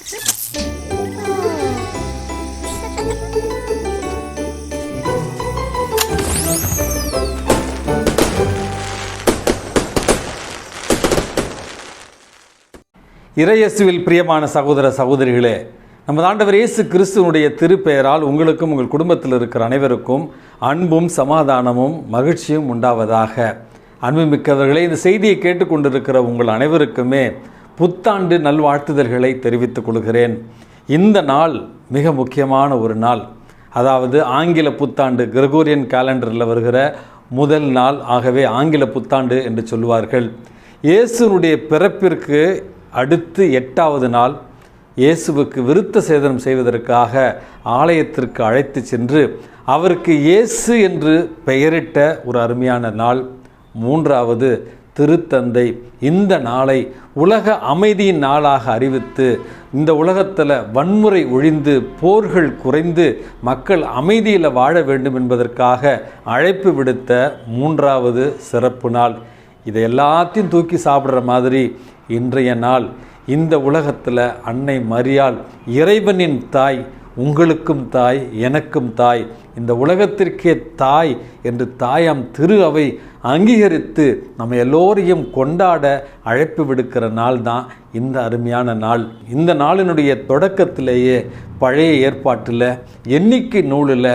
இறையசுவில் பிரியமான சகோதர சகோதரிகளே நமது ஆண்டவர் இயேசு கிறிஸ்துவனுடைய திருப்பெயரால் உங்களுக்கும் உங்கள் குடும்பத்தில் இருக்கிற அனைவருக்கும் அன்பும் சமாதானமும் மகிழ்ச்சியும் உண்டாவதாக. அன்புமிக்கவர்களே இந்த செய்தியை கேட்டுக்கொண்டிருக்கிற உங்கள் அனைவருக்குமே புத்தாண்டு நல்வாழ்த்துதல்களை தெரிவித்துக் கொள்கிறேன். இந்த நாள் மிக முக்கியமான ஒரு நாள். அதாவது ஆங்கில புத்தாண்டு கிரகோரியன் கேலண்டரில் வருகிற முதல் நாள் ஆகவே ஆங்கில புத்தாண்டு என்று சொல்லுவார்கள் இயேசுனுடைய பிறப்பிற்கு அடுத்து எட்டாவது நாள் இயேசுவுக்கு விருத்த சேதனம் செய்வதற்காக ஆலயத்திற்கு அழைத்து சென்று அவருக்கு இயேசு என்று பெயரிட்ட ஒரு அருமையான நாள். மூன்றாவது திருத்தந்தை. இந்த நாளை உலக அமைதியின் நாளாக அறிவித்து இந்த உலகத்தில் வன்முறை ஒழிந்து போர்கள் குறைந்து மக்கள் அமைதியில் வாழ வேண்டும் என்பதற்காக அழைப்பு விடுத்த மூன்றாவது சிறப்பு நாள். இதை எல்லாத்தையும் தூக்கி சாப்பிட்ற மாதிரி இன்றைய நாள். இந்த உலகத்தில் அன்னை மரியாள் இறைவனின் தாய் உங்களுக்கும் தாய் எனக்கும் தாய் இந்த உலகத்திற்கே தாய் என்று தாயாம் திரு அவை அங்கீகரித்து நம்ம எல்லோரையும் கொண்டாட அழைப்பு விடுக்கிற நாள் தான் இந்த அருமையான நாள். இந்த நாளினுடைய தொடக்கத்திலேயே பழைய ஏற்பாட்டில் எண்ணிக்கை நூலில்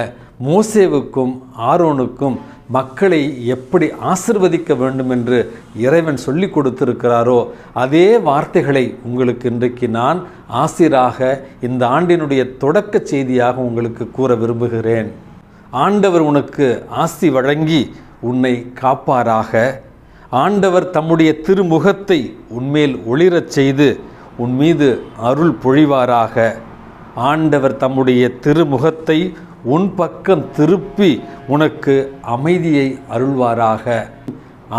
மோசேவுக்கும் ஆரோனுக்கும் மக்களை எப்படி ஆசிர்வதிக்க வேண்டும் என்று இறைவன் சொல்லி கொடுத்திருக்கிறாரோ அதே வார்த்தைகளை உங்களுக்கு இன்றைக்கு நான் ஆசிராக இந்த ஆண்டினுடைய தொடக்க செய்தியாக உங்களுக்கு கூற விரும்புகிறேன். ஆண்டவர் உனக்கு ஆசி வழங்கி உன்னை காப்பாராக. ஆண்டவர் தம்முடைய திருமுகத்தை உன்மேல் ஒளிரச் செய்து உன் மீது அருள் பொழிவாராக. ஆண்டவர் தம்முடைய திருமுகத்தை உன் பக்கம் திருப்பி உனக்கு அமைதியை அருள்வாராக.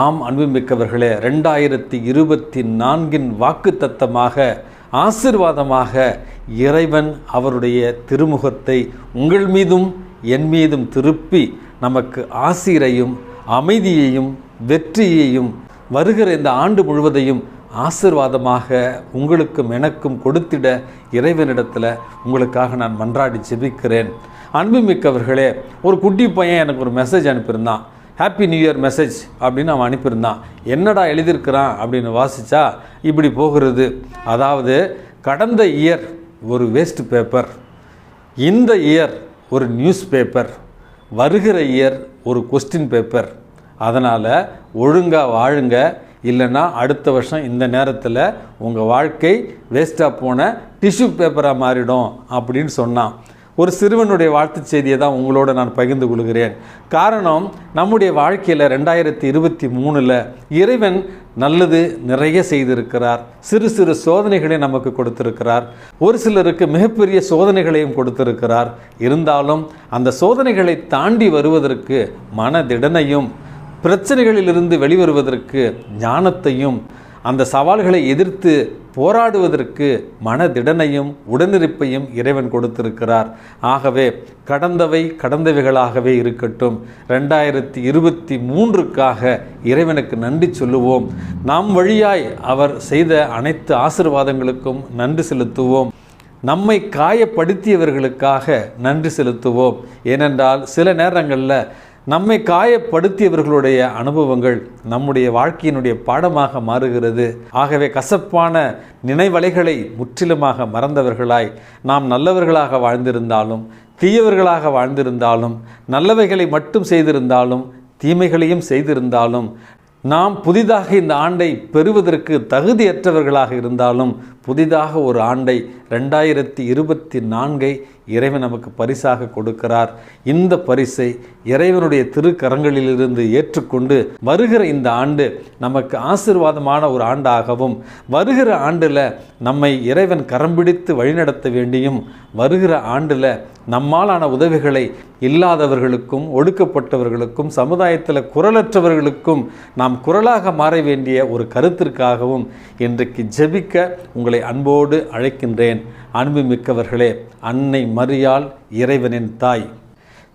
ஆம் அன்புமிக்கவர்களே ரெண்டாயிரத்தி இருபத்தி நான்கின் வாக்கு தத்தமாக ஆசிர்வாதமாக இறைவன் அவருடைய திருமுகத்தை உங்கள் மீதும் என் மீதும் திருப்பி நமக்கு ஆசிரையும் அமைதியையும் வெற்றியையும் வருகிற இந்த ஆண்டு முழுவதையும் ஆசிர்வாதமாக உங்களுக்கும் எனக்கும் கொடுத்திட இறைவனிடத்தில் உங்களுக்காக நான் மன்றாடி ஜெபிக்கிறேன். அன்புமிக்கவர்களே ஒரு குட்டி பையன் எனக்கு ஒரு மெசேஜ் அனுப்பியிருந்தான். ஹாப்பி நியூ இயர் மெசேஜ் அப்படின்னு அவன் அனுப்பியிருந்தான். என்னடா எழுதியிருக்கிறான் அப்படின்னு வாசித்தா இப்படி போகிறது. அதாவது கடந்த இயர் ஒரு வேஸ்ட் பேப்பர் இந்த இயர் ஒரு நியூஸ் பேப்பர் வருகிற இயர் ஒரு கொஸ்டின் பேப்பர் அதனால் ஒழுங்காக வாழுங்க. இல்லைன்னா அடுத்த வருஷம் இந்த நேரத்தில் உங்கள் வாழ்க்கை வேஸ்ட்டாக போன டிஷ்யூ பேப்பராக மாறிடும் அப்படின்னு சொன்னான். ஒரு சிறுவனுடைய வாழ்த்துச் செய்தியை தான் உங்களோட நான் பகிர்ந்து கொள்கிறேன். காரணம் நம்முடைய வாழ்க்கையில் ரெண்டாயிரத்தி இருபத்தி மூணில் இறைவன் நல்லது நிறைய செய்திருக்கிறார். சிறு சிறு சோதனைகளை நமக்கு கொடுத்திருக்கிறார். ஒரு சிலருக்கு மிகப்பெரிய சோதனைகளையும் கொடுத்திருக்கிறார். இருந்தாலும் அந்த சோதனைகளை தாண்டி வருவதற்கு மனதிடனையும் பிரச்சனைகளிலிருந்து வெளிவருவதற்கு ஞானத்தையும் அந்த சவால்களை எதிர்த்து போராடுவதற்கு மனதிடனையும் உடனிருப்பையும் இறைவன் கொடுத்திருக்கிறார். ஆகவே கடந்தவை கடந்தவைகளாகவே இருக்கட்டும். ரெண்டாயிரத்தி இருபத்தி மூன்றுக்காக இறைவனுக்கு நன்றி சொல்லுவோம். நாம் வழியாய் அவர் செய்த அனைத்து ஆசிர்வாதங்களுக்கும் நன்றி செலுத்துவோம். நம்மை காயப்படுத்தியவர்களுக்காக நன்றி செலுத்துவோம். ஏனென்றால் சில நேரங்களில் நம்மை காயப்படுத்தியவர்களுடைய அனுபவங்கள் நம்முடைய வாழ்க்கையினுடைய பாடமாக மாறுகிறது. ஆகவே கசப்பான நினைவலைகளை முற்றிலுமாக மறந்தவர்களாய் நாம் நல்லவர்களாக வாழ்ந்திருந்தாலும் தீயவர்களாக வாழ்ந்திருந்தாலும் நல்லவைகளை மட்டும் செய்திருந்தாலும் தீமைகளையும் செய்திருந்தாலும் நாம் புதிதாக இந்த ஆண்டை பெறுவதற்கு தகுதியற்றவர்களாக இருந்தாலும் புதிதாக ஒரு ஆண்டை ரெண்டாயிரத்தி இருபத்தி நான்கை இறைவன் நமக்கு பரிசாக கொடுக்கிறார். இந்த பரிசை இறைவனுடைய திருக்கரங்களிலிருந்து ஏற்றுக்கொண்டு வருகிற இந்த ஆண்டு நமக்கு ஆசிர்வாதமான ஒரு ஆண்டாகவும் வருகிற ஆண்டில் நம்மை இறைவன் கரம் பிடித்து வழிநடத்த வேண்டியும் வருகிற ஆண்டில் நம்மாலான உதவிகளை இல்லாதவர்களுக்கும் ஒடுக்கப்பட்டவர்களுக்கும் சமுதாயத்தில் குரலற்றவர்களுக்கும் நாம் குரலாக மாற வேண்டிய ஒரு கருத்திற்காகவும் இன்றைக்கு ஜெபிக்க உங்களை அன்போடு அழைக்கின்றேன். அன்புமிக்கவர்களே அன்னை மரியாள் இறைவனின் தாய்.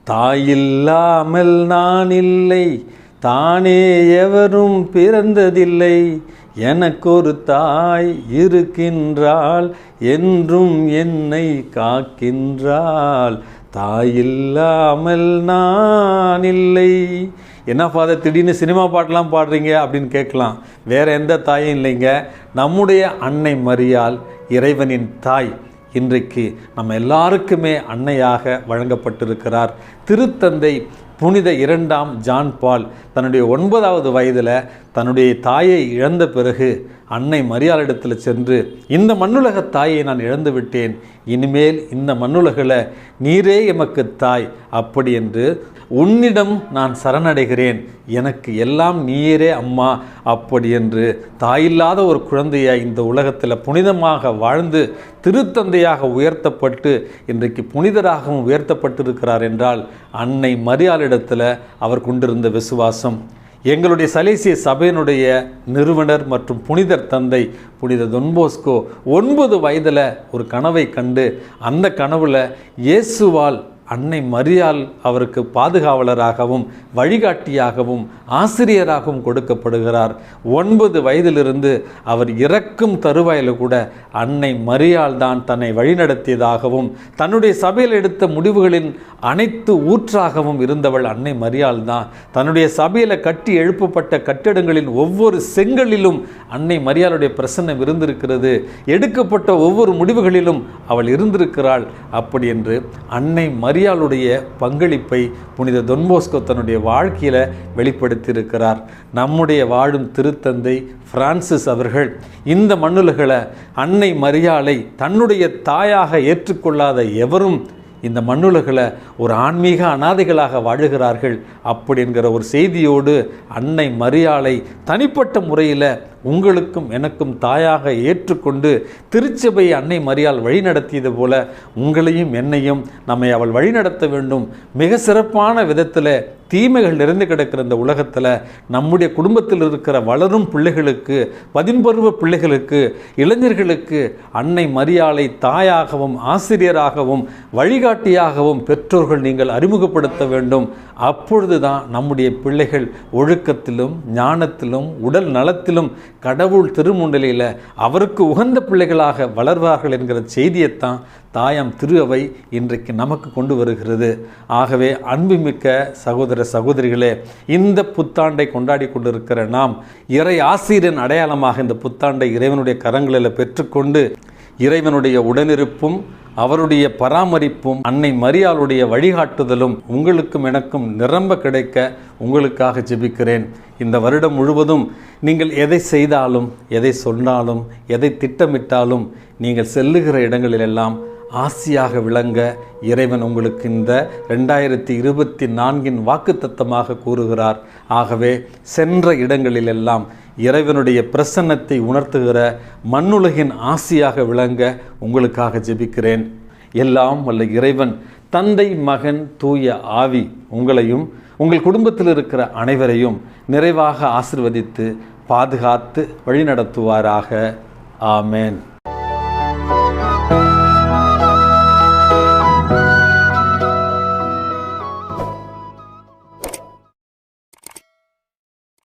தாயில்லாமல் நான் இல்லை தானே எவரும் பிறந்ததில்லை. எனக்கொரு தாய் இருக்கின்றாள் என்றும் என்னை காக்கின்றாள். தாயில்லாமல் நான் இல்லை என்ன ஃபாதர் திடீர்னு சினிமா பாட்டெலாம் பாடுறீங்க? அப்படின்னு கேட்கலாம். வேற எந்த தாயும் இல்லைங்க. நம்முடைய அன்னை மரியாள் இறைவனின் தாய். இன்றைக்கு நம்ம எல்லாருக்குமே அன்னையாக வழங்கப்பட்டிருக்கிறார். திருத்தந்தை புனித இரண்டாம் ஜான் பால் தன்னுடைய ஒன்பதாவது வயதில் தன்னுடைய தாயை இழந்த பிறகு அன்னை மரியாளிடத்தில் சென்று இந்த மண்ணுலக தாயை நான் இழந்து விட்டேன். இனிமேல் இந்த மண்ணுலகில் நீரே எமக்கு தாய். அப்படி என்று உன்னிடம் நான் சரணடைகிறேன். எனக்கு எல்லாம் நீரே அம்மா. அப்படி என்று தாயில்லாத ஒரு குழந்தையை இந்த உலகத்தில் புனிதமாக வாழ்ந்து திருத்தந்தையாக உயர்த்தப்பட்டு இன்றைக்கு புனிதராகவும் உயர்த்தப்பட்டிருக்கிறார் என்றால் அன்னை மரியாளிடத்தில் அவர் கொண்டிருந்த விசுவாசம் எங்களுடைய சலேசிய சபையினுடைய நிறுவனர் மற்றும் புனிதர் தந்தை புனித தொன்போஸ்கோ ஒன்பது வயதில் ஒரு கனவை கண்டு அந்த கனவில் இயேசுவால் அன்னை மரியால் அவருக்கு பாதுகாவலராகவும் வழிகாட்டியாகவும் ஆசிரியராகவும் கொடுக்கப்படுகிறார். ஒன்பது வயதிலிருந்து அவர் இறக்கும் தருவாயில் கூட அன்னை மரியால் தான் தன்னை வழிநடத்தியதாகவும் தன்னுடைய சபையில் எடுத்த முடிவுகளின் அனைத்து ஊற்றாகவும் இருந்தவள் அன்னை மரியால் தான். தன்னுடைய சபையில் கட்டி எழுப்பப்பட்ட கட்டிடங்களின் ஒவ்வொரு செங்கலிலும் அன்னை மரியாளுடைய பிரசன்னம் இருந்திருக்கிறது. எடுக்கப்பட்ட ஒவ்வொரு முடிவுகளிலும் அவள் இருந்திருக்கிறாள். அப்படி என்று அன்னை மரியாளுடைய பங்களிப்பை புனித தொன்போஸ்கோ தன்னுடைய வாழ்க்கையில் வெளிப்படுத்தியிருக்கிறார். நம்முடைய வாழும் திருத்தந்தை பிரான்சிஸ் அவர்கள் இந்த மண்ணுலகளை அன்னை மரியாளை தன்னுடைய தாயாக ஏற்றுக்கொள்ளாத எவரும் இந்த மண்ணுலகில் ஒரு ஆன்மீக அனாதைகளாக வாழுகிறார்கள் அப்படிங்கிற ஒரு செய்தியோடு அன்னை மரியாளை தனிப்பட்ட முறையில் உங்களுக்கும் எனக்கும் தாயாக ஏற்றுக்கொண்டு திருச்சபை அன்னை மரியால் வழிநடத்தியது போல உங்களையும் என்னையும் நம்மை அவள் வழிநடத்த வேண்டும் மிக சிறப்பான விதத்தில் தீமைகள் நிறைந்து கிடக்கிற இந்த உலகத்தில் நம்முடைய குடும்பத்தில் இருக்கிற வளரும் பிள்ளைகளுக்கு பதின்பருவ பிள்ளைகளுக்கு இளைஞர்களுக்கு அன்னை மரியாளை தாயாகவும் ஆசிரியராகவும் வழிகாட்டியாகவும் பெற்றோர்கள் நீங்கள் அறிமுகப்படுத்த வேண்டும். அப்பொழுது தான் நம்முடைய பிள்ளைகள் ஒழுக்கத்திலும் ஞானத்திலும் உடல் நலத்திலும் கடவுள் திருமுண்டலையில் அவருக்கு உகந்த பிள்ளைகளாக வளர்வார்கள் என்கிற செய்தியைத்தான் தாயாம் திரு அவை இன்றைக்கு நமக்கு கொண்டு வருகிறது. ஆகவே அன்புமிக்க சகோதர சகோதரிகளே இந்த புத்தாண்டை கொண்டாடி கொண்டிருக்கிற நாம் இறை ஆசிரியரின் அடையாளமாக இந்த புத்தாண்டை இறைவனுடைய கரங்களில் பெற்றுக்கொண்டு இறைவனுடைய உடனிருப்பும் அவருடைய பராமரிப்பும் அன்னை மரியாளுடைய வழிகாட்டுதலும் உங்களுக்கும் எனக்கும் நிரம்ப கிடைக்க உங்களுக்காக ஜெபிக்கிறேன். இந்த வருடம் முழுவதும் நீங்கள் எதை செய்தாலும் எதை சொன்னாலும் எதை திட்டமிட்டாலும் நீங்கள் செல்லுகிற இடங்களிலெல்லாம் ஆசியாக விளங்க இறைவன் உங்களுக்கு இந்த ரெண்டாயிரத்தி இருபத்தி நான்கின் வாக்குத்தத்தமாக கூறுகிறார். ஆகவே சென்ற இடங்களிலெல்லாம் இறைவனுடைய பிரசன்னத்தை உணர்த்துகிற மண்ணுலகின் ஆசியாக விளங்க உங்களுக்காக ஜெபிக்கிறேன். எல்லாம் வல்ல இறைவன் தந்தை மகன் தூய ஆவி உங்களையும் உங்கள் குடும்பத்தில் இருக்கிற அனைவரையும் நிறைவாக ஆசிர்வதித்து பாதுகாத்து வழிநடத்துவாராக. ஆமேன்.